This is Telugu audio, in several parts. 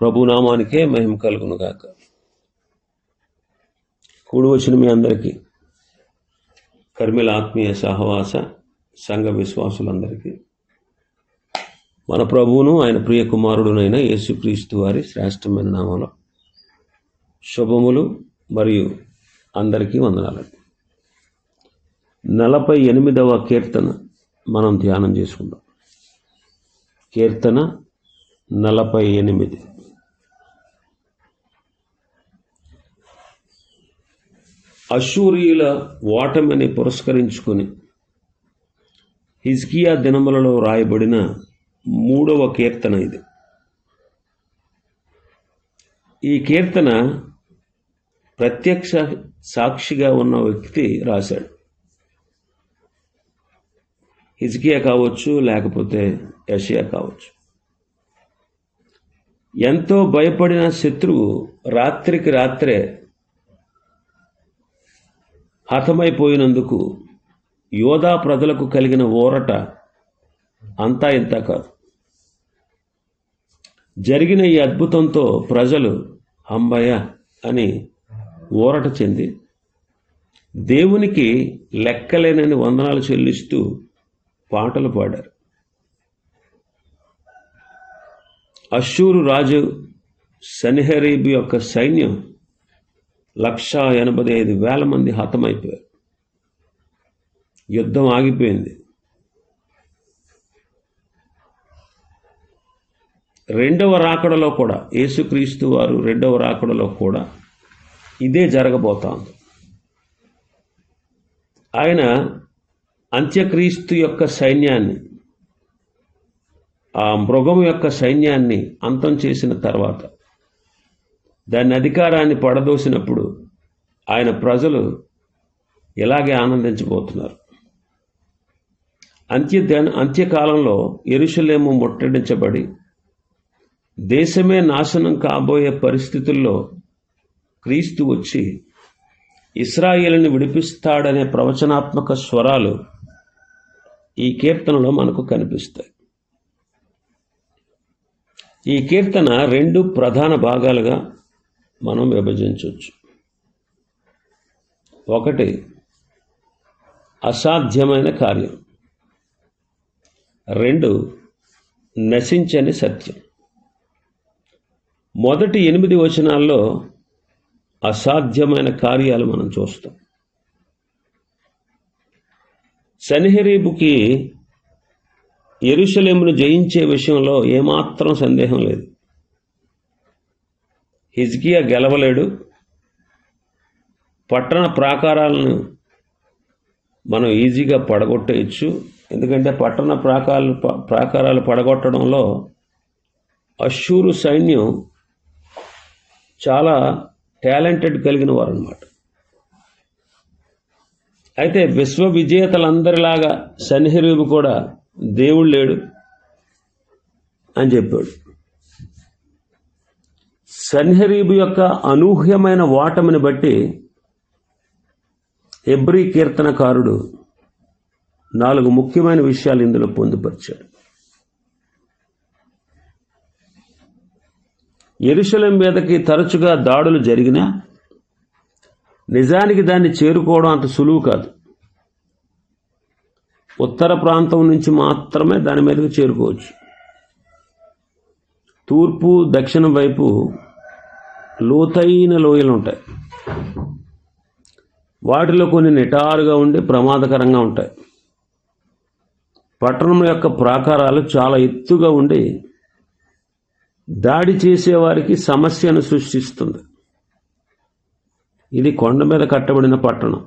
ప్రభునామానికే మహిమ కలుగును గాక కూడి వచ్చిన మీ అందరికీ కర్మిల ఆత్మీయ సహవాస సంఘ విశ్వాసులందరికీ మన ప్రభువును ఆయన ప్రియ కుమారుడునైన యేసుక్రీస్తు వారి శ్రేష్టమైన నామలో శుభములు మరియు అందరికీ వందనాలండి. నలభై ఎనిమిదవ కీర్తన మనం ధ్యానం చేసుకుందాం. కీర్తన నలభై ఎనిమిది. అశూరియుల ఓటమిని పురస్కరించుకొని హిజ్కియా దినములలో రాయబడిన మూడవ కీర్తన ఇది. ఈ కీర్తన ప్రత్యక్ష సాక్షిగా ఉన్న వ్యక్తి రాశాడు. హిజ్కియా కావచ్చు లేకపోతే యషియా కావచ్చు. ఎంతో భయపడిన శత్రువు రాత్రికి రాత్రే హతమైపోయినందుకు యోధా ప్రజలకు కలిగిన ఊరట అంతా ఇంత కాదు. జరిగిన ఈ అద్భుతంతో ప్రజలు అంబయ్య అని ఊరట చెంది దేవునికి లెక్కలేనని వందనాలు చెల్లిస్తూ పాటలు పాడారు. అశ్షూరు రాజు సనిహరీబు యొక్క సైన్యం లక్ష ఎనభై ఐదు వేల మంది హతమైపోయారు. యుద్ధం ఆగిపోయింది. రెండవ రాకడలో కూడా యేసుక్రీస్తు వారు రెండవ రాకడలో కూడా ఇదే జరగబోతోంది ఆయన అంత్యక్రీస్తు యొక్క సైన్యాన్ని ఆ మృగం యొక్క సైన్యాన్ని అంతం చేసిన తర్వాత దాని అధికారాన్ని పడదోసినప్పుడు ఆయన ప్రజలు ఇలాగే ఆనందించబోతున్నారు. అంత్య అంత్యకాలంలో ఎరుషలేము ముట్టడించబడి దేశమే నాశనం కాబోయే పరిస్థితుల్లో క్రీస్తు వచ్చి ఇస్రాయేల్ని విడిపిస్తాడనే ప్రవచనాత్మక స్వరాలు ఈ కీర్తనలో మనకు కనిపిస్తాయి. ఈ కీర్తన రెండు ప్రధాన భాగాలుగా మనం విభజించవచ్చు. ఒకటి అసాధ్యమైన కార్యం. రెండు నశించని సత్యం. మొదటి ఎనిమిది వచనాల్లో అసాధ్యమైన కార్యాలు మనం చూస్తాం. సన్హెరీబుకి ఎరుషలేమును జయించే విషయంలో ఏమాత్రం సందేహం లేదు. హిజ్కియా గెలవలేడు. పట్టణ ప్రాకారాలను మనం ఈజీగా పడగొట్టేయచ్చు. ఎందుకంటే పట్టణ ప్రాకారాలు ప్రాకారాలు పడగొట్టడంలో అశూరు సైన్యం చాలా టాలెంటెడ్ కలిగిన వారు అనమాట అయితే విశ్వ విజేతలందరిలాగా సన్హరీబు కూడా దేవుడు లేడు అని చెప్పాడు. సన్హరీబు యొక్క అనూహ్యమైన ఓటమిని బట్టి ఎబ్రి కీర్తనకారుడు నాలుగు ముఖ్యమైన విషయాలు ఇందులో పొందుపరిచాడు. ఎరుశలం మీదకి తరచుగా దాడులు జరిగినా నిజానికి దాన్ని చేరుకోవడం అంత సులువు కాదు. ఉత్తర ప్రాంతం నుంచి మాత్రమే దాని మీదకి చేరుకోవచ్చు. తూర్పు దక్షిణం వైపు లోతైన లోయలు ఉంటాయి. వాటిలో కొన్ని నిటారుగా ఉండి ప్రమాదకరంగా ఉంటాయి. పట్టణం యొక్క ప్రాకారాలు చాలా ఎత్తుగా ఉండి దాడి చేసేవారికి సమస్యను సృష్టిస్తుంది. ఇది కొండ మీద కట్టబడిన పట్టణం.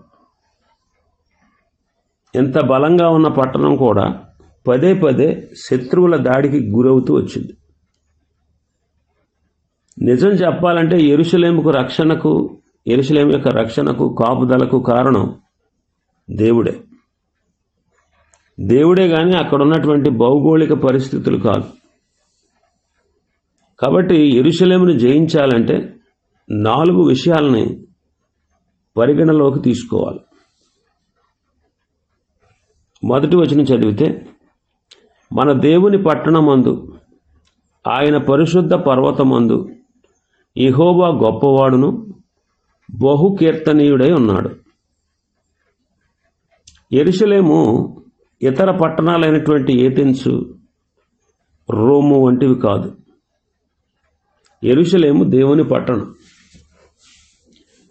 ఎంత బలంగా ఉన్న పట్టణం కూడా పదే పదే శత్రువుల దాడికి గురవుతూ వచ్చింది. నిజం చెప్పాలంటే ఎరుసలేముకు రక్షణకు ఎరుసలేం యొక్క రక్షణకు కాపుదలకు కారణం దేవుడే. దేవుడే కానీ అక్కడ ఉన్నటువంటి భౌగోళిక పరిస్థితులు కాదు. కాబట్టి ఎరుసలేమును జయించాలంటే నాలుగు విషయాలని పరిగణలోకి తీసుకోవాలి. మొదటి వచనం చదివితే మన దేవుని పట్టణమందు ఆయన పరిశుద్ధ పర్వతమందు ఇహోబా గొప్పవాడును బహుకీర్తనీయుడై ఉన్నాడు. ఎరుసలేము ఇతర పట్టణాలైనటువంటి ఏథెన్సు రోము వంటివి కాదు. ఎరుసలేము దేవుని పట్టణం.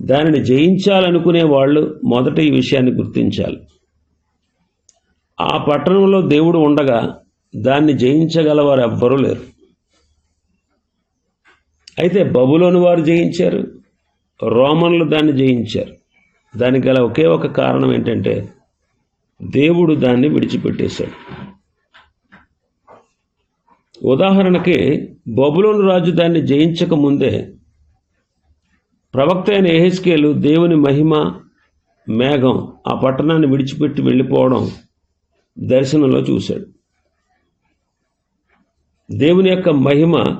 దానిని జయించాలనుకునే వాళ్ళు మొదట ఈ విషయాన్ని గుర్తించాలి. ఆ పట్టణంలో దేవుడు ఉండగా దాన్ని జయించగలవారు ఎవ్వరూ లేరు. అయితే బబులోని వారు జయించారు. రోమన్లు దాన్ని జయించారు. దానికి గల ఒకే ఒక కారణం ఏంటంటే దేవుడు దాన్ని విడిచిపెట్టేశాడు. ఉదాహరణకి బబులోను రాజు దాన్ని జయించక ముందే ప్రవక్త అయిన ఎహెస్కేలు దేవుని మహిమ మేఘం ఆ పట్టణాన్ని విడిచిపెట్టి వెళ్ళిపోవడం దర్శనంలో చూశాడు. దేవుని యొక్క మహిమ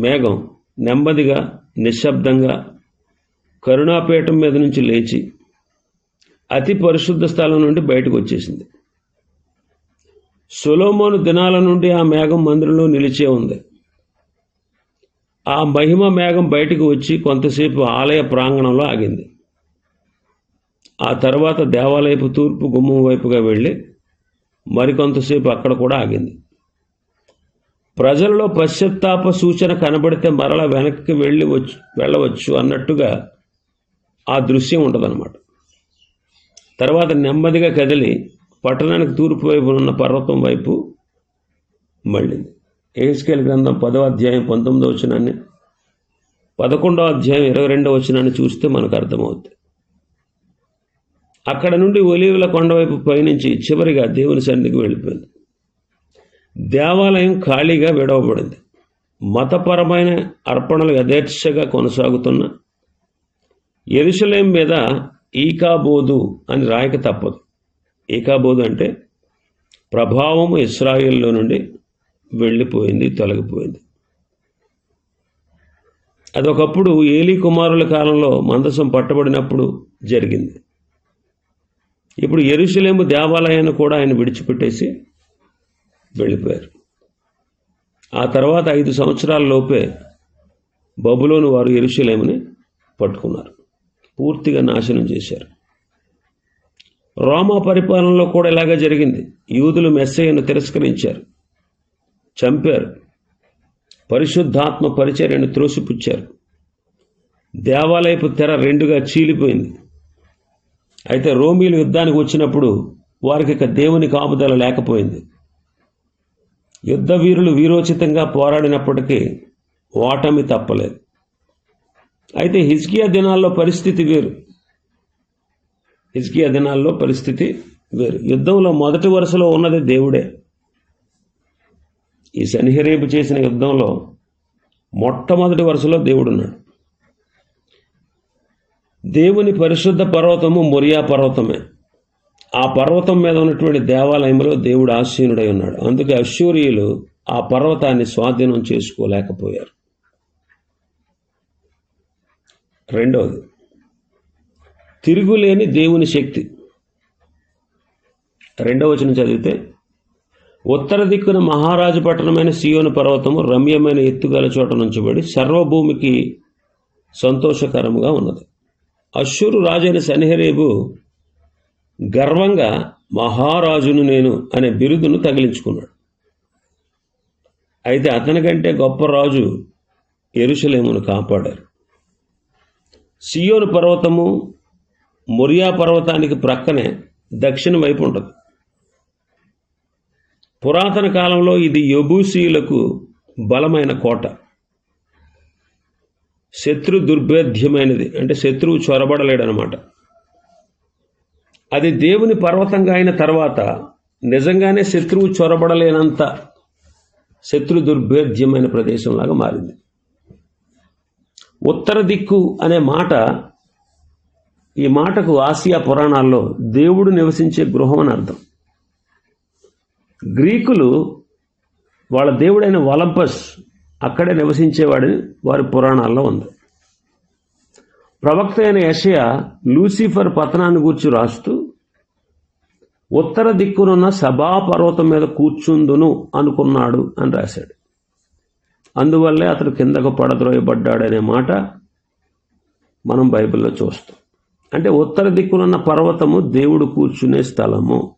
మేఘం నెమ్మదిగా నిశ్శబ్దంగా కరుణాపీఠం మీద నుంచి లేచి అతి పరిశుద్ధ స్థలం నుండి బయటకు వచ్చేసింది. సులోమోను దినాల నుండి ఆ మేఘం మందిరంలో నిలిచే ఉంది. ఆ మహిమ మేఘం బయటకు వచ్చి కొంతసేపు ఆలయ ప్రాంగణంలో ఆగింది. ఆ తర్వాత దేవాలయపు తూర్పు గుమ్మం వైపుగా వెళ్ళి మరికొంతసేపు అక్కడ కూడా ఆగింది. ప్రజలలో పశ్చాత్తాప సూచన కనబడితే మరల వెనక్కి వెళ్ళి వచ్చు వెళ్ళవచ్చు అన్నట్టుగా ఆ దృశ్యం ఉంటుందన్నమాట తర్వాత నెమ్మదిగా కదిలి పట్టణానికి తూర్పు వైపు ఉన్న పర్వతం వైపు మళ్ళింది. ఏస్కేల్ గ్రంథం పదవ అధ్యాయం పంతొమ్మిదో వచనాన్ని పదకొండవ అధ్యాయం ఇరవై రెండవ వచనాన్ని చూస్తే మనకు అర్థమవుతుంది అక్కడ నుండి ఒలీవుల కొండవైపు పయనించి చివరిగా దేవుని సన్నిధికి వెళ్ళిపోయింది. దేవాలయం ఖాళీగా విడవబడింది. మతపరమైన అర్పణలు యథేచ్ఛగా కొనసాగుతున్న ఎరుసలేం మీద ఈకాబోదు అని రాయక తప్పదు. ఈకాబోదు అంటే ప్రభావం ఇస్రాయిల్లో నుండి వెళ్ళిపోయింది తొలగిపోయింది. అదొకప్పుడు ఏలీ కుమారుల కాలంలో మందసం పట్టబడినప్పుడు జరిగింది. ఇప్పుడు ఎరుసలేము దేవాలయాన్ని కూడా ఆయన విడిచిపెట్టేసి వెళ్ళిపోయారు. ఆ తర్వాత ఐదు సంవత్సరాల లోపే బబులోని వారు ఎరుసలేముని పట్టుకున్నారు. పూర్తిగా నాశనం చేశారు. రోమా పరిపాలనలో కూడా ఇలాగే జరిగింది. యూదులు మెస్సయ్యను తిరస్కరించారు. చంపారు. పరిశుద్ధాత్మ పరిచర్యను త్రోసిపుచ్చారు. దేవాలయపు తెర రెండుగా చీలిపోయింది. అయితే రోమీలు యుద్ధానికి వచ్చినప్పుడు వారికి ఇక దేవుని కాపుదల లేకపోయింది. యుద్ధ వీరులు వీరోచితంగా పోరాడినప్పటికీ ఓటమి తప్పలేదు. అయితే హిజ్కియా దినాల్లో పరిస్థితి వేరు. హిజ్కియా దినాల్లో పరిస్థితి వేరు. యుద్ధంలో మొదటి వరుసలో ఉన్నది దేవుడే. ఈ శనిహరేపు చేసిన యుద్ధంలో మొట్టమొదటి వరుసలో దేవుడున్నాడు. దేవుని పరిశుద్ధ పర్వతము మొరియా పర్వతమే. ఆ పర్వతం మీద ఉన్నటువంటి దేవాలయంలో దేవుడు ఆసీనుడై ఉన్నాడు. అందుకే అశ్వరీయులు ఆ పర్వతాన్ని స్వాధీనం చేసుకోలేకపోయారు. రెండవది తిరుగులేని దేవుని శక్తి. రెండవ వచనం చదివితే ఉత్తర దిక్కున మహారాజు పట్టణమైన సియోను పర్వతము రమ్యమైన ఎత్తుగల చోట నుంచబడి సర్వభూమికి సంతోషకరముగా ఉన్నది. అశ్వరు రాజైన సన్హరేబు గర్వంగా మహారాజును నేను అనే బిరుదును తగిలించుకున్నాడు. అయితే అతనికంటే గొప్ప రాజు ఎరుసలేమును కాపాడారు. సియోను పర్వతము మొరియా పర్వతానికి ప్రక్కనే దక్షిణ వైపు ఉంటుంది. పురాతన కాలంలో ఇది యబూసీయులకు బలమైన కోట. శత్రు దుర్భేద్యమైనది అంటే శత్రువు చొరబడలేడనమాట. అది దేవుని పర్వతంగా అయిన తర్వాత నిజంగానే శత్రువు చొరబడలేనంత శత్రు దుర్భేద్యమైన ప్రదేశంలాగా మారింది. ఉత్తర దిక్కు అనే మాట ఈ మాటకు ఆసియా పురాణాల్లో దేవుడు నివసించే గృహం అని అర్థం. గ్రీకులు వాళ్ళ దేవుడైన వలంపస్ అక్కడే నివసించేవాడని వారి పురాణాల్లో ఉంది. ప్రవక్త అయిన యషయ లూసిఫర్ పతనాన్ని గూర్చి రాస్తూ ఉత్తర దిక్కునున్న సభాపర్వతం మీద కూర్చుందును అనుకున్నాడు అని రాశాడు. అందువల్లే అతడు కిందకు పడద్రోయబడ్డాడనే మాట మనం బైబిల్లో చూస్తాం. అంటే ఉత్తర దిక్కునున్న పర్వతము దేవుడు కూర్చునే స్థలము.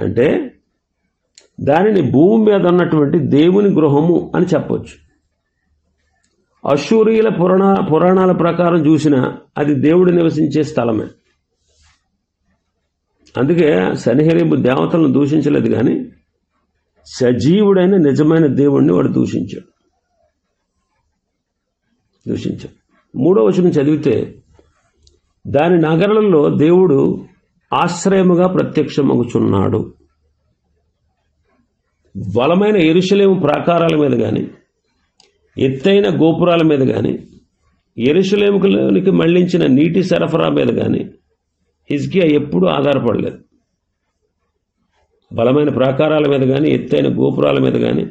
అంటే దానిని భూమి మీద ఉన్నటువంటి దేవుని గృహము అని చెప్పొచ్చు. అశూరియుల పురాణ పురాణాల ప్రకారం చూసినా అది దేవుడు నివసించే స్థలమే. అందుకే శనిహరీబు దేవతలను దూషించలేదు కానీ సజీవుడైన నిజమైన దేవుణ్ణి వాడు దూషించాడు. దూషించాడు. మూడో వచనం చదివితే దాని నగరంలో దేవుడు ఆశ్రయముగా ప్రత్యక్షమగుచున్నాడు. బలమైన ఎరుశలేము ప్రాకారాల మీద కానీ ఎత్తైన గోపురాల మీద కానీ ఎరుషలేములోనికి మళ్ళించిన నీటి సరఫరా మీద కానీ హిజ్కియా ఎప్పుడూ ఆధారపడలేదు. బలమైన ప్రాకారాల మీద కానీ ఎత్తైన గోపురాల మీద కానీ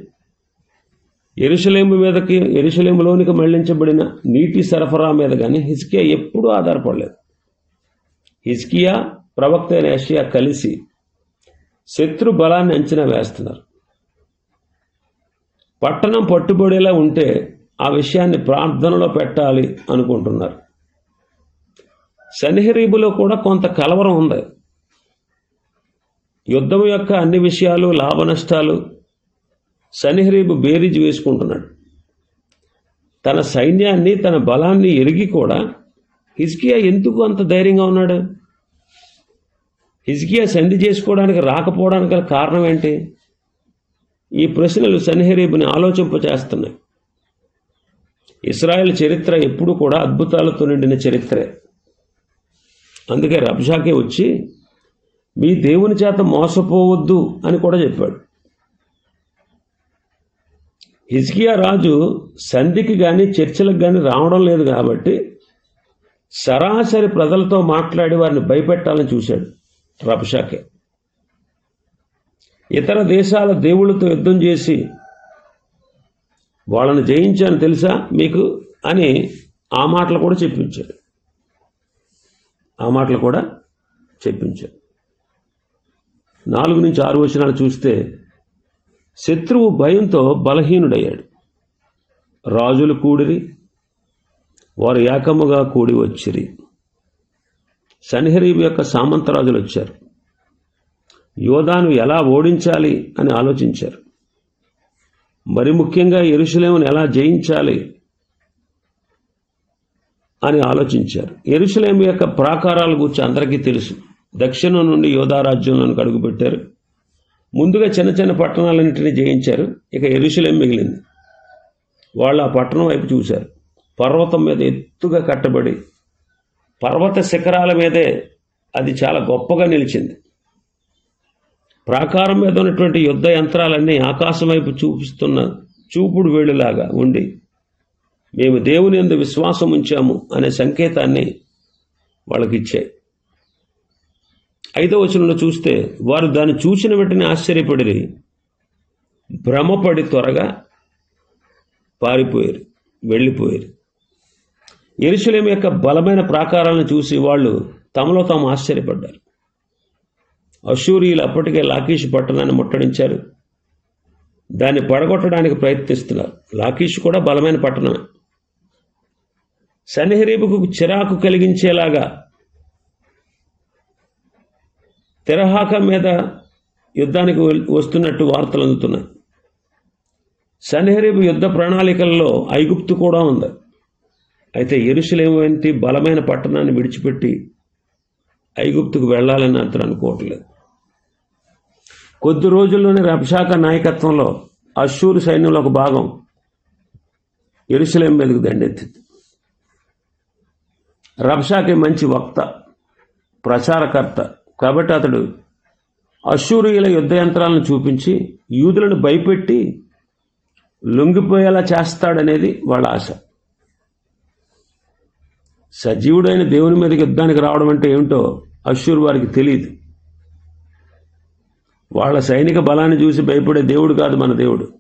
ఎరుషలేము మీదకి ఎరుషలేములోనికి మళ్ళించబడిన నీటి సరఫరా మీద కానీ హిజ్కియా ఎప్పుడూ ఆధారపడలేదు. హిజ్కియా ప్రవక్త అయిన యషియా కలిసి శత్రు బలాన్ని అంచనా వేస్తున్నారు. పట్టణం పట్టుబడేలా ఉంటే ఆ విషయాన్ని ప్రార్థనలో పెట్టాలి అనుకుంటున్నారు. సన్హరీబులో కూడా కొంత కలవరం ఉంది. యుద్ధం యొక్క అన్ని విషయాలు లాభ నష్టాలు సన్హరీబు బేరీజ్ వేసుకుంటున్నాడు. తన సైన్యాన్ని తన బలాన్ని ఎరిగి కూడా హిజ్కియా ఎందుకు అంత ధైర్యంగా ఉన్నాడు? హిజ్కియా సంధి చేసుకోవడానికి రాకపోవడానికి గల కారణం ఏంటి? ఈ ప్రశ్నలు సన్హరీబుని ఆలోచింపచేస్తున్నాయి. ఇస్రాయెల్ చరిత్ర ఎప్పుడు కూడా అద్భుతాలతో నిండిన చరిత్రే. అందుకే రబ్షాకే వచ్చి మీ దేవుని చేత మోసపోవద్దు అని కూడా చెప్పాడు. హిజ్కియా రాజు సంధికి కానీ చర్చలకు కానీ రావడం లేదు కాబట్టి సరాసరి ప్రజలతో మాట్లాడి వారిని భయపెట్టాలని చూశాడు రబ్షాకే. ఇతర దేశాల దేవుళ్ళతో యుద్ధం చేసి వాళ్ళని జయించాను తెలుసా మీకు అని ఆ మాటలు కూడా చెప్పించాడు ఆ మాటలు కూడా చెప్పించాడు నాలుగు నుంచి ఆరు వచనాలు చూస్తే శత్రువు భయంతో బలహీనుడయ్యాడు. రాజులు కూడిరి వారు ఏకముగా కూడి వచ్చిరి. సన్హరీబ్ యొక్క సామంతరాజులు వచ్చారు. యోధాను ఎలా ఓడించాలి అని ఆలోచించారు. మరి ముఖ్యంగా ఎరుషలేమును ఎలా జయించాలి అని ఆలోచించారు. ఎరుసలేం యొక్క ప్రాకారాల గురించి అందరికీ తెలుసు. దక్షిణం నుండి యోధారాజ్యంలోనికి అడుగుపెట్టారు. ముందుగా చిన్న చిన్న పట్టణాలన్నింటినీ జయించారు. ఇక ఎరుసలేం మిగిలింది. వాళ్ళు ఆ పట్టణం వైపు చూశారు. పర్వతం మీద ఎత్తుగా కట్టబడి పర్వత శిఖరాల మీదే అది చాలా గొప్పగా నిలిచింది. ప్రాకారం మీద ఉన్నటువంటి యుద్ధ యంత్రాలన్నీ ఆకాశం వైపు చూపిస్తున్న చూపుడు వేళులాగా ఉండి మేము దేవుని ఎందు విశ్వాసం ఉంచాము అనే సంకేతాన్ని వాళ్ళకి ఇచ్చాయి ఐదో వచనంలో చూస్తే వారు దాన్ని చూసిన వెంటనే ఆశ్చర్యపడి భ్రమపడి త్వరగా పారిపోయారు వెళ్ళిపోయారు. ఎరుసలేం యొక్క బలమైన ప్రాకారాలను చూసి వాళ్ళు తమలో తాము ఆశ్చర్యపడ్డారు. అశూరియులు అప్పటికే లాకీష్ పట్టణాన్ని ముట్టడించారు. దాన్ని పడగొట్టడానికి ప్రయత్నిస్తున్నారు. లాకీష్ కూడా బలమైన పట్టణమే. సన్హరీబుకు చిరాకు కలిగించేలాగా తెరహాక మీద యుద్ధానికి వస్తున్నట్టు వార్తలు అందుతున్నాయి. సన్హరీబు యుద్ధ ప్రణాళికల్లో ఐగుప్తు కూడా ఉంది. అయితే ఎరుసలేమంటి బలమైన పట్టణాన్ని విడిచిపెట్టి ఐగుప్తుకు వెళ్ళాలని అతను అనుకోవట్లేదు కొద్ది రోజుల్లోనే రబ్షాక నాయకత్వంలో అశూరు సైన్యంలో ఒక భాగం ఎరుసలేం మీదకు దండెత్తింది. రబ్షాకే మంచి వక్త ప్రచారకర్త. కాబట్టి అతడు అశ్షూరియుల యుద్ధ యంత్రాలను చూపించి యూదులను భయపెట్టి లొంగిపోయేలా చేస్తాడనేది వాళ్ళ ఆశ. సజీవుడైన దేవుని మీదకి యుద్ధానికి రావడం అంటే ఏమిటో అశ్వర్ వారికి తెలియదు వాళ్ళ సైనిక బలాన్ని చూసి భయపడే దేవుడు కాదు మన దేవుడు.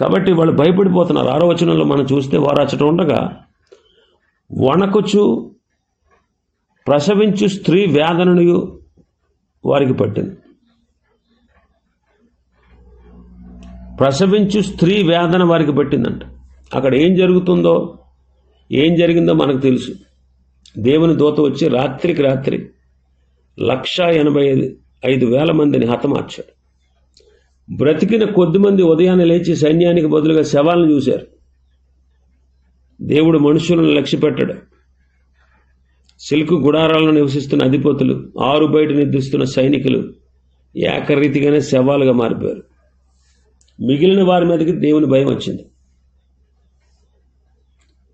కాబట్టి వాళ్ళు భయపడిపోతున్నారు. ఆరో వచనంలో మనం చూస్తే వారు అచ్చట ఉండగా వణకుచు ప్రసవించు స్త్రీ వేదనను వారికి పట్టింది. ప్రసవించు స్త్రీ వేదన వారికి పట్టిందంట. అక్కడ ఏం జరుగుతుందో ఏం జరిగిందో మనకు తెలుసు. దేవుని దూత వచ్చి రాత్రికి రాత్రి లక్ష ఎనభై ఐదు ఐదు వేల మందిని హతమార్చాడు. బ్రతికిన కొద్దిమంది ఉదయాన్నే లేచి సైన్యానికి బదులుగా శవాలను చూశారు. దేవుడు మనుషులను లక్ష్య పెట్టాడు సిల్క్ గుడారాలను నివసిస్తున్న అధిపతులు ఆరు బయట నిద్రిస్తున్న సైనికులు ఏకరీతిగానే శవాలుగా మారిపోయారు. మిగిలిన వారి మీదకి దేవుని భయం వచ్చింది.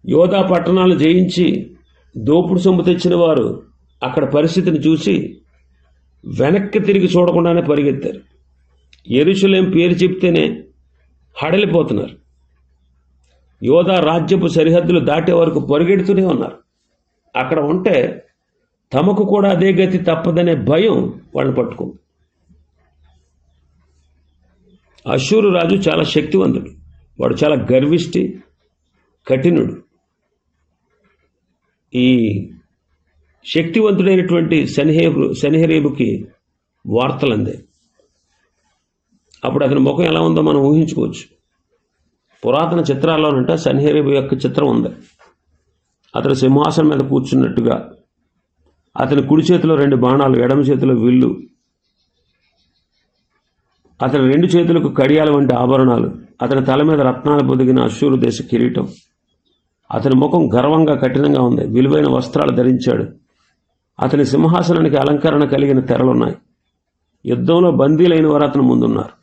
యోధా పట్టణాలు జయించి దోపుడు సొమ్ము తెచ్చిన వారు అక్కడ పరిస్థితిని చూసి వెనక్కి తిరిగి చూడకుండానే పరిగెత్తారు. ఎరుషులేం పేరు చెప్తేనే హడలిపోతున్నారు. యోధా రాజ్యపు సరిహద్దులు దాటే వరకు పరిగెడుతూనే ఉన్నారు. అక్కడ ఉంటే తమకు కూడా అదే గతి తప్పదనే భయం వాళ్ళని పట్టుకుంది. అశూరు రాజు చాలా శక్తివంతుడు. వాడు చాలా గర్విష్టి కఠినుడు. ఈ శక్తివంతుడైనటువంటి శనిహేబు శనిహరేబుకి వార్తలు అందాయి అప్పుడు అతని ముఖం ఎలా ఉందో మనం ఊహించుకోవచ్చు. పురాతన చిత్రాల్లోనంట శనిహరేబు యొక్క చిత్రం ఉంది. అతను సింహాసనం మీద కూర్చున్నట్టుగా అతని కుడి చేతిలో రెండు బాణాలు ఎడమ చేతిలో విల్లు అతని రెండు చేతులకు కడియాల వంటి ఆభరణాలు అతని తల మీద రత్నాలు పొదిగిన అశ్వరు దేశ కిరీటం. అతని ముఖం గర్వంగా కఠినంగా ఉంది. విలువైన వస్త్రాలు ధరించాడు. అతని సింహాసనానికి అలంకరణ కలిగిన తెరలున్నాయి. యుద్ధంలో బందీలైన వారు అతను ముందున్నారు.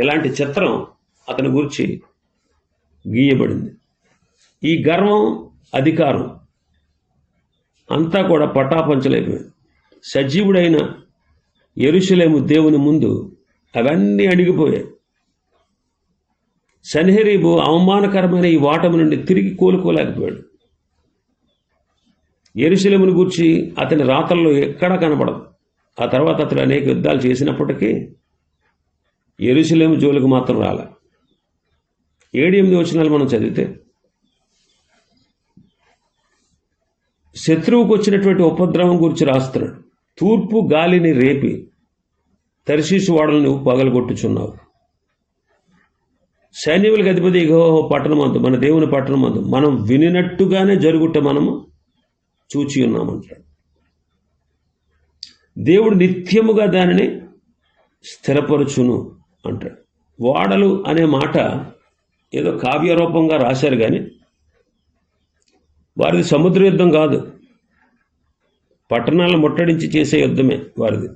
ఇలాంటి చిత్రం అతని గురించి గీయబడింది. ఈ గర్వం అధికారం అంతా కూడా పటాపంచలైపోయింది. సజీవుడైన ఎరుషలేము దేవుని ముందు అవన్నీ అణిగిపోయాయి. సన్హెరీబు అవమానకరమైన ఈ వాటము నుండి తిరిగి కోలుకోలేకపోయాడు. ఎరుశలేముని గూర్చి అతని రాతల్లో ఎక్కడా కనపడదు ఆ తర్వాత అతడు అనేక యుద్ధాలు చేసినప్పటికీ ఎరుశలేము జోలికి మాత్రం రాల. ఏడు ఎనిమిది వచనాలు మనం చదివితే శత్రువుకు వచ్చినటువంటి ఉపద్రవం గురించి రాస్తున్నాడు. తూర్పు గాలిని రేపి తరిశీసు వాడలు నువ్వు పగలగొట్టుచున్నావు. సైన్యములకు అధిపతి ఇగో పట్టణమందు మన దేవుని పట్టణమందు మనం వినినట్టుగానే జరుగుట మనము చూచి ఉన్నామంటాడు. దేవుడు నిత్యముగా దానిని స్థిరపరచును అంటాడు. వాడలు అనే మాట ఏదో కావ్యరూపంగా రాశారు కానీ వారిది సముద్ర యుద్ధం కాదు. పట్టణాలను ముట్టడించి చేసే యుద్ధమే వారిది.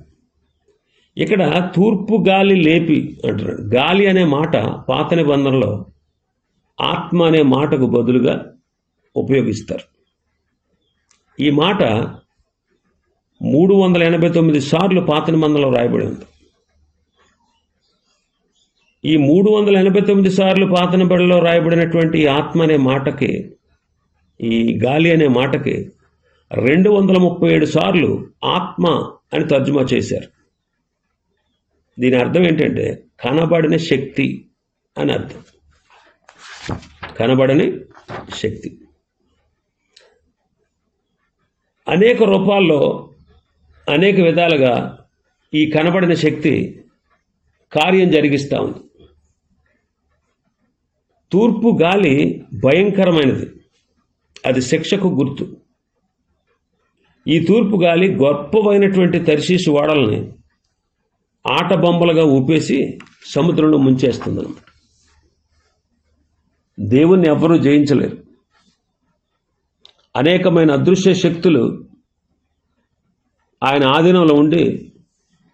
ఇక్కడ తూర్పు గాలి లేపి అంటున్నాడు గాలి అనే మాట పాత నిబంధనలో ఆత్మ అనే మాటకు బదులుగా ఉపయోగిస్తారు. ఈ మాట మూడు వందల ఎనభై తొమ్మిది సార్లు పాత నిబంధనలో రాయబడి ఉంది. ఈ మూడు వందల ఎనభై తొమ్మిది సార్లు పాత నిబంధనలో రాయబడినటువంటి ఆత్మ అనే మాటకి ఈ గాలి అనే మాటకి రెండు వందల ముప్పై ఏడు సార్లు ఆత్మ అని తర్జుమా చేశారు. దీని అర్థం ఏంటంటే కనబడిన శక్తి అని అర్థం. కనబడని శక్తి. అనేక రూపాల్లో అనేక విధాలుగా ఈ కనబడిన శక్తి కార్యం జరిగిస్తూ ఉంది. తూర్పు గాలి భయంకరమైనది. అది శిక్షకు గుర్తు. ఈ తూర్పు గాలి గొప్పమైనటువంటి తరిశీసు వాడల్ని ఆట బొమ్మలుగా ఊపేసి సముద్రంలో ముంచేస్తుంది అన్నమాట దేవుణ్ణి ఎవ్వరూ జయించలేరు. అనేకమైన అదృశ్య శక్తులు ఆయన ఆధీనంలో ఉండి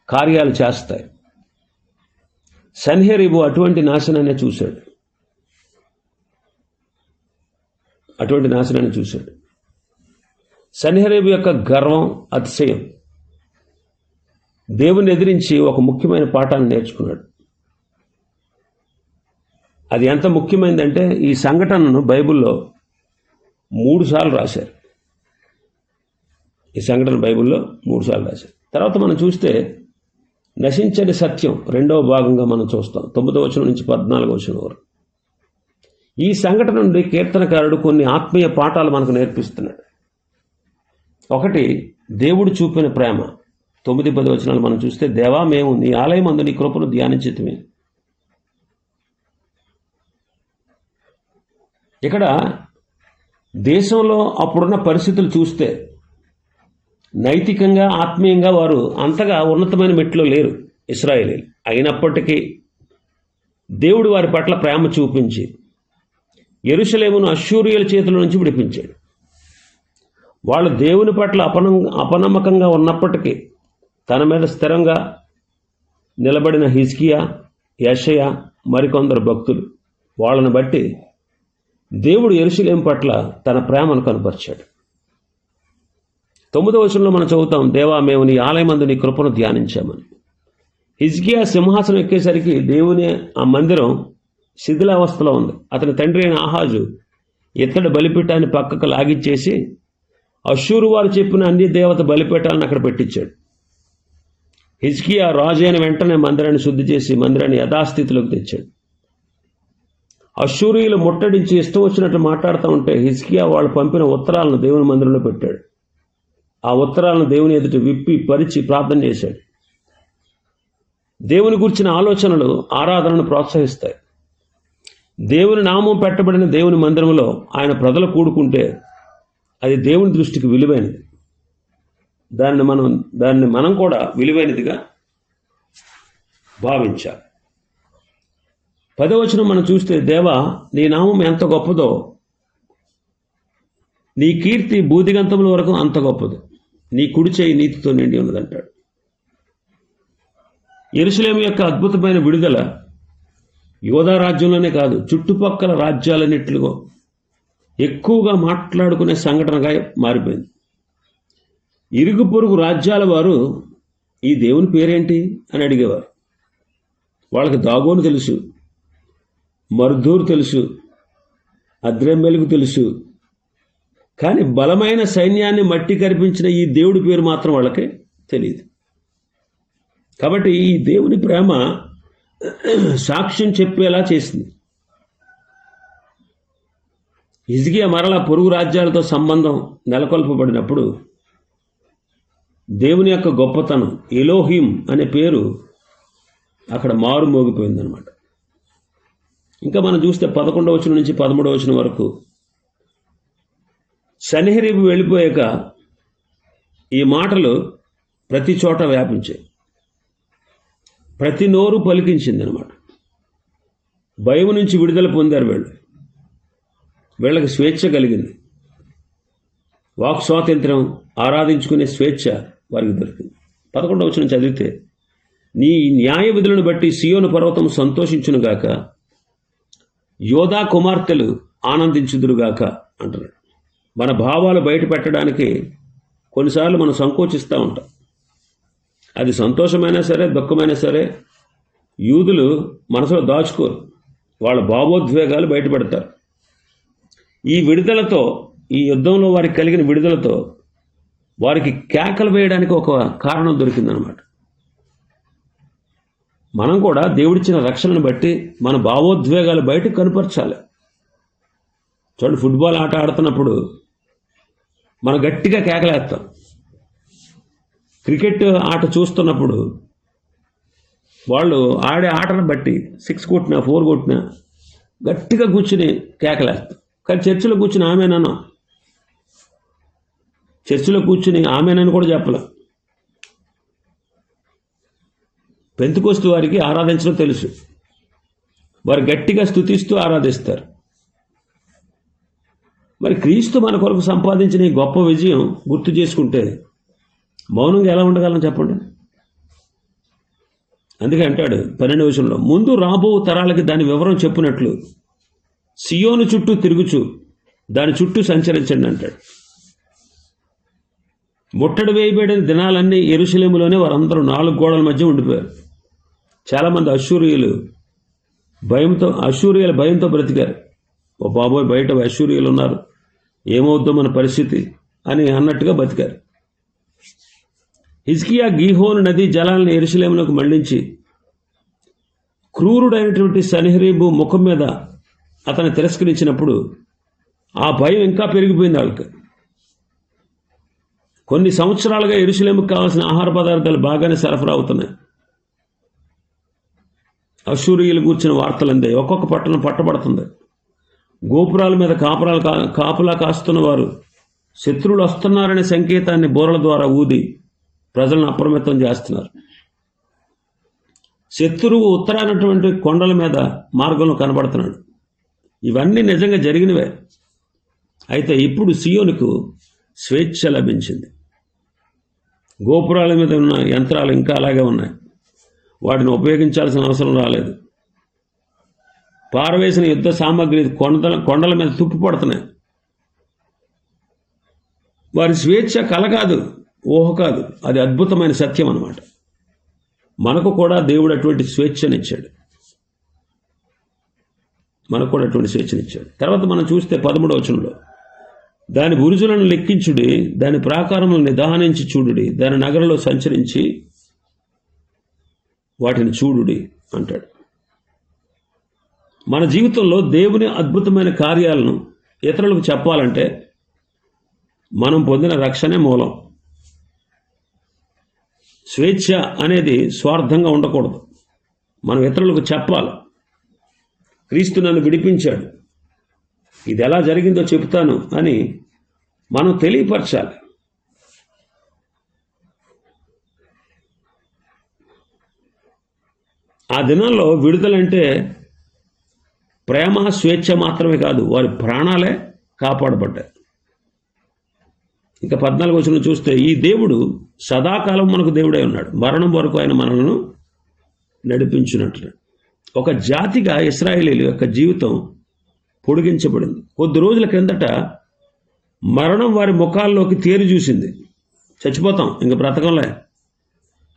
కార్యాలు చేస్తాయి. సన్హెరీబు అటువంటి నాశనాన్ని చూశాడు. అటువంటి నాశనాన్ని చూశాడు. సన్హెరీబు యొక్క గర్వం అతిశయం. దేవుని ఎదిరించి ఒక ముఖ్యమైన పాఠాన్ని నేర్చుకున్నాడు. అది ఎంత ముఖ్యమైనదంటే ఈ సంఘటనను బైబిల్లో మూడుసార్లు రాశారు. ఈ సంఘటన బైబిల్లో మూడుసార్లు రాశారు. తర్వాత మనం చూస్తే నశించని సత్యం రెండవ భాగంగా మనం చూస్తాం. తొమ్మిదవ వచనం నుంచి పద్నాలుగో వచనం వరకు. ఈ సంఘటన నుండి కీర్తనకారుడు కొన్ని ఆత్మీయ పాఠాలు మనకు నేర్పిస్తున్నాడు. ఒకటి దేవుడు చూపిన ప్రేమ. తొమ్మిది పది వచనాలు మనం చూస్తే దేవా మేము నీ ఆలయం అందు నీ కృపను ధ్యానించితమే. ఇక్కడ దేశంలో అప్పుడున్న పరిస్థితులు చూస్తే నైతికంగా ఆత్మీయంగా వారు అంతగా ఉన్నతమైన మెట్లో లేరు ఇస్రాయేలీ అయినప్పటికీ దేవుడు వారి పట్ల ప్రేమ చూపించి ఎరుసలేమును అశ్షూరియల చేతుల నుంచి విడిపించాడు. వాళ్ళు దేవుని పట్ల అపనం అపనమ్మకంగా ఉన్నప్పటికీ తన మీద స్థిరంగా నిలబడిన హిజ్కియా యషయ మరికొందరు భక్తులు. వాళ్ళని బట్టి దేవుడు ఎరుసలేం పట్ల తన ప్రేమను కనపరిచాడు. తొమ్మిదవ వచనంలో మనం చదువుతాం దేవా మేము నీ ఆలయమందు నీ కృపను ధ్యానించామని. హిజ్కియా సింహాసనం ఎక్కేసరికి దేవుని ఆ మందిరం శిథిలావస్థలో ఉంది. అతని తండ్రి అయిన ఆహాజు ఇతడు బలిపీఠాన్ని పక్కకు లాగిచ్చేసి అశూరు వారు చెప్పిన అన్ని దేవత బలిపీఠాలను అక్కడ పెట్టించాడు. హిజ్కియా రాజు అయిన వెంటనే మందిరాన్ని శుద్ధి చేసి మందిరాన్ని యథాస్థితిలోకి తెచ్చాడు. అశూరియులు ముట్టడించి ఇష్టం వచ్చినట్టు మాట్లాడుతూ ఉంటే హిజ్కియా వాళ్ళు పంపిన ఉత్తరాలను దేవుని మందిరంలో పెట్టాడు. ఆ ఉత్తరాలను దేవుని ఎదుట విప్పి పరిచి ప్రార్థన చేశాడు. దేవుని గురించిన ఆలోచనలు ఆరాధనను ప్రోత్సహిస్తాయి. దేవుని నామం పెట్టబడిన దేవుని మందిరంలో ఆయన ప్రజలు కూడుకుంటే అది దేవుని దృష్టికి విలువైనది. దాన్ని మనం దాన్ని మనం కూడా విలువైనదిగా భావించాలి. పదవచనం మనం చూస్తే దేవా నీ నామం ఎంత గొప్పదో. నీ కీర్తి బూదిగంతముల వరకు అంత గొప్పది. నీ కుడి చేయి నీతితో నిండి ఉన్నదంటాడు. ఎరుసలేం యొక్క అద్భుతమైన విడుదల యోధా రాజ్యంలోనే కాదు చుట్టుపక్కల రాజ్యాలన్నిట్లుగో ఎక్కువగా మాట్లాడుకునే సంఘటనగా మారిపోయింది. ఇరుగు పొరుగు రాజ్యాల వారు ఈ దేవుని పేరేంటి? అని అడిగేవారు. వాళ్ళకి దాగోని తెలుసు. మర్దూరు తెలుసు అద్రెమ్మెలకు తెలుసు. కానీ బలమైన సైన్యాన్ని మట్టి కరిపించిన ఈ దేవుడి పేరు మాత్రం వాళ్ళకి తెలియదు కాబట్టి ఈ దేవుని ప్రేమ సాక్ష్యం చెప్పేలా చేసింది. హిజ్కియా మరలా పొరుగు రాజ్యాలతో సంబంధం నెలకొల్పబడినప్పుడు దేవుని యొక్క గొప్పతనం ఎలోహిం అనే పేరు అక్కడ మారు మోగిపోయిందనమాట ఇంకా మనం చూస్తే పదకొండవ వచనం నుంచి పదమూడవ వచనం వరకు సన్హెరీబు వెళ్ళిపోయాక ఈ మాటలు ప్రతి చోట వ్యాపించాయి. ప్రతి నోరు పలికించింది అనమాట భయం నుంచి విడుదల పొందారు వీళ్ళు. వీళ్ళకి స్వేచ్ఛ కలిగింది. వాక్ స్వాతంత్రం ఆరాధించుకునే స్వేచ్ఛ వారికి దొరికింది. పదకొండవ వచ్చిన చదివితే నీ న్యాయ విధులను బట్టి సియోను పర్వతం సంతోషించునుగాక యోధా కుమార్తెలు ఆనందించుదురుగాక అంటున్నాడు. మన భావాలు బయట పెట్టడానికి కొన్నిసార్లు మనం సంకోచిస్తూ ఉంటాం. అది సంతోషమైనా సరే దుఃఖమైనా సరే యూదులు మనసులో దాచుకోరు. వాళ్ళ భావోద్వేగాలు బయటపెడతారు ఈ విడుదలతో ఈ యుద్ధంలో వారికి కలిగిన విడుదలతో వారికి కేకలు వేయడానికి ఒక కారణం దొరికిందనమాట. మనం కూడా దేవుడిచ్చిన రక్షణను బట్టి మన భావోద్వేగాలు బయటకు కనపరచాలి. చూడండి ఫుట్బాల్ ఆట ఆడుతున్నప్పుడు మనం గట్టిగా కేకలేస్తాం. క్రికెట్ ఆట చూస్తున్నప్పుడు వాళ్ళు ఆడే ఆటను బట్టి సిక్స్ కొట్టినా ఫోర్ కొట్టినా గట్టిగా కూర్చుని కేకలేస్తాం. కానీ చర్చిలో కూర్చుని ఆమెనన్నా. చర్చిలో కూర్చుని ఆమెనని కూడా చెప్పలేం. పెంతుకొస్తూ వారికి ఆరాధించడం తెలుసు. వారు గట్టిగా స్థుతిస్తూ ఆరాధిస్తారు. మరి క్రీస్తు మన కొరకు సంపాదించిన ఈ గొప్ప విజయం గుర్తు చేసుకుంటే మౌనంగా ఎలా ఉండగలం చెప్పండి? అందుకే అంటాడు పన్నెండు విషయంలో ముందు రాబో తరాలకి దాని వివరం చెప్పినట్లు సియోను చుట్టూ తిరుగుచు దాని చుట్టూ సంచరించండి అంటాడు. ముట్టడి వేయబడిన దినాలన్నీ ఎరుశలేములోనే వారందరూ నాలుగు గోడల మధ్య ఉండిపోయారు. చాలామంది అశూరియులు భయంతో అశూరియుల భయంతో బ్రతికారు. ఓ బాబోయ్ బయట అశూరియులు ఉన్నారు. ఏమవుద్దో మన పరిస్థితి అని అన్నట్టుగా బతికారు హిజ్కియా గీహోను నది జలాలను ఎరుసలేములకు మళ్ళించి క్రూరుడైనటువంటి సనిహరీబు ముఖం మీద అతను తిరస్కరించినప్పుడు ఆ భయం ఇంకా పెరిగిపోయింది వాళ్ళకి కొన్ని సంవత్సరాలుగా ఎరుసలేముకు కావాల్సిన ఆహార పదార్థాలు బాగానే సరఫరా అవుతున్నాయి. అసూరియులు కూర్చిన వార్తలు అందాయి ఒక్కొక్క పట్టణం పట్టబడుతుంది. గోపురాల మీద కాపురాలు కా కాపులా కాస్తున్న వారు శత్రువులు వస్తున్నారనే సంకేతాన్ని బోరల ద్వారా ఊది ప్రజలను అప్రమత్తం చేస్తున్నారు. శత్రువు ఉత్తరానటువంటి కొండల మీద మార్గంలో కనబడుతున్నాడు. ఇవన్నీ నిజంగా జరిగినవే. అయితే ఇప్పుడు సియోనుకు స్వేచ్ఛ లభించింది. గోపురాల మీద ఉన్న యంత్రాలు ఇంకా అలాగే ఉన్నాయి. వాటిని ఉపయోగించాల్సిన అవసరం రాలేదు. పారవేసిన యుద్ధ సామాగ్రి కొండల కొండల మీద తుప్పు పడుతున్నాయి. వారి స్వేచ్ఛ కల కాదు ఊహ కాదు. అది అద్భుతమైన సత్యం అన్నమాట. మనకు కూడా దేవుడు అటువంటి స్వేచ్ఛనిచ్చాడు. మనకు కూడా అటువంటి స్వేచ్ఛనిచ్చాడు. తర్వాత మనం చూస్తే పదమూడవ వచనంలో దాని బురుజులను లెక్కించుడి దాని ప్రాకారములను నిదానించి చూడుడి దాని నగరంలో సంచరించి వాటిని చూడుడి అంటాడు. మన జీవితంలో దేవుని అద్భుతమైన కార్యాలను ఇతరులకు చెప్పాలంటే మనం పొందిన రక్షణే మూలం. స్వేచ్ఛ అనేది స్వార్థంగా ఉండకూడదు. మనం ఇతరులకు చెప్పాలి. క్రీస్తు నన్ను విడిపించాడు. ఇది ఎలా జరిగిందో చెబుతాను అని మనం తెలియపరచాలి. ఆ దినాల్లో విడుదలంటే ప్రేమ స్వేచ్ఛ మాత్రమే కాదు వారి ప్రాణాలే కాపాడబడ్డాయి. ఇంకా పద్నాలుగు వచ్చిన చూస్తే ఈ దేవుడు సదాకాలం మనకు దేవుడై ఉన్నాడు. మరణం వరకు ఆయన మనలను నడిపించినట్లు. ఒక జాతిగా ఇస్రాయేలీల యొక్క జీవితం పొడిగించబడింది. కొద్ది రోజుల క్రిందట మరణం వారి ముఖాల్లోకి తేరి చూసింది. చచ్చిపోతాం ఇంక బ్రతకంలే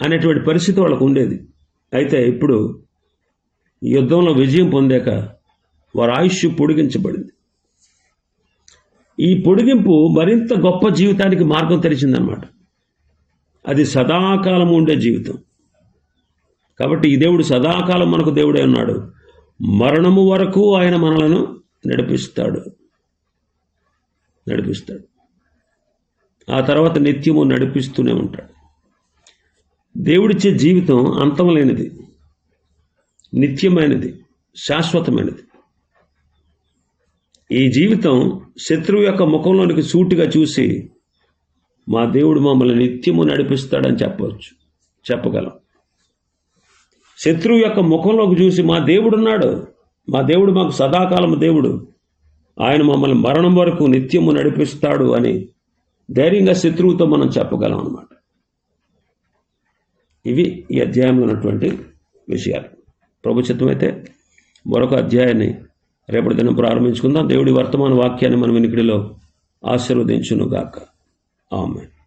అనేటువంటి పరిస్థితి వాళ్ళకు ఉండేది. అయితే ఇప్పుడు యుద్ధంలో విజయం పొందాక వారి ఆయుష్ పొడిగించబడింది. ఈ పొడిగింపు మరింత గొప్ప జీవితానికి మార్గం తెరిచిందనమాట అది సదాకాలం ఉండే జీవితం. కాబట్టి ఈ దేవుడు సదాకాలం మనకు దేవుడే ఉన్నాడు. మరణము వరకు ఆయన మనలను నడిపిస్తాడు. నడిపిస్తాడు. ఆ తర్వాత నిత్యము నడిపిస్తూనే ఉంటాడు. దేవుడిచ్చే జీవితం అంతం లేనిది నిత్యమైనది శాశ్వతమైనది. ఈ జీవితం శత్రువు యొక్క ముఖంలోనికి సూటిగా చూసి మా దేవుడు మమ్మల్ని నిత్యము నడిపిస్తాడని చెప్పవచ్చు చెప్పగలం. శత్రువు యొక్క ముఖంలోకి చూసి మా దేవుడున్నాడు మా దేవుడు మాకు సదాకాలం దేవుడు ఆయన మమ్మల్ని మరణం వరకు నిత్యము నడిపిస్తాడు అని ధైర్యంగా శత్రువుతో మనం చెప్పగలం అన్నమాట. ఇవి ఈ అధ్యాయంలో ఉన్నటువంటి విషయాలు. ప్రభు మరొక అధ్యాయాన్ని రేపటి దినం ప్రారంభించుకుందాం. దేవుడి వర్తమాన వాక్యాన్ని మనం వినికిడిలో ఆశీర్వదించునుగాక. ఆమె